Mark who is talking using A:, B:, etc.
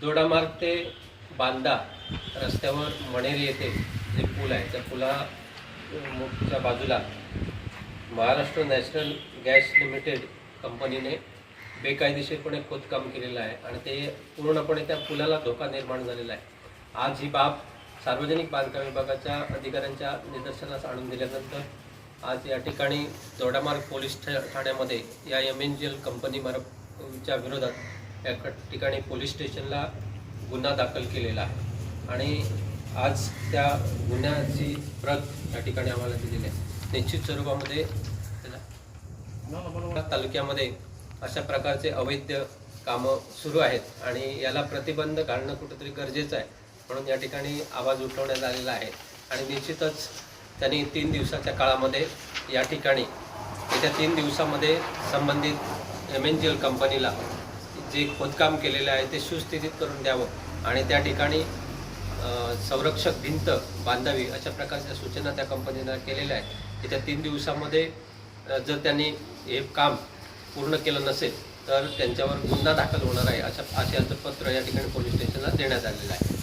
A: जोडामार्ग ते बांदा रस्त्यावर मणेरी येथे जे पूल आहे त्या पुलाच्या बाजूला महाराष्ट्र नॅशनल गॅस लिमिटेड कंपनीने बेकायदेशीरपणे खोदकाम केलेलं आहे आणि ते पूर्णपणे त्या पुलाला धोका निर्माण झालेला आहे. आज ही बाब सार्वजनिक बांधकाम विभागाच्या अधिकाऱ्यांच्या निदर्शनास आणून दिल्यानंतर आज या ठिकाणी जोडामार्ग पोलीस ठाण्यामध्ये या एम एन जी एल कंपनीमार्फच्या विरोधात एका ठिकाणी पोलीस स्टेशनला गुन्हा दाखल केलेला आहे. आणि आज त्या गुन्ह्याची प्रत या ठिकाणी आम्हाला दिलेली आहे. निश्चित स्वरूपामध्ये त्याला तालुक्यामध्ये अशा प्रकारचे अवैध कामं सुरू आहेत आणि याला प्रतिबंध घालणं कुठंतरी गरजेचं आहे. म्हणून या ठिकाणी आवाज उठवण्यात आलेला आहे. आणि निश्चितच त्यांनी तीन दिवसाच्या काळामध्ये या ठिकाणी येत्या तीन दिवसामध्ये संबंधित एम एन जी एल कंपनीला जे खोदकाम केलेलं आहे ते सुस्थितीत करून द्यावं आणि त्या ठिकाणी संरक्षक भिंत बांधावी अशा प्रकारच्या सूचना त्या कंपनीनं केलेल्या आहेत. येत्या तीन दिवसामध्ये जर त्यांनी हे काम पूर्ण केलं नसेल तर त्यांच्यावर गुन्हा दाखल होणार आहे अशा आशयाचं पत्र या ठिकाणी पोलीस स्टेशनला देण्यात आलेलं आहे.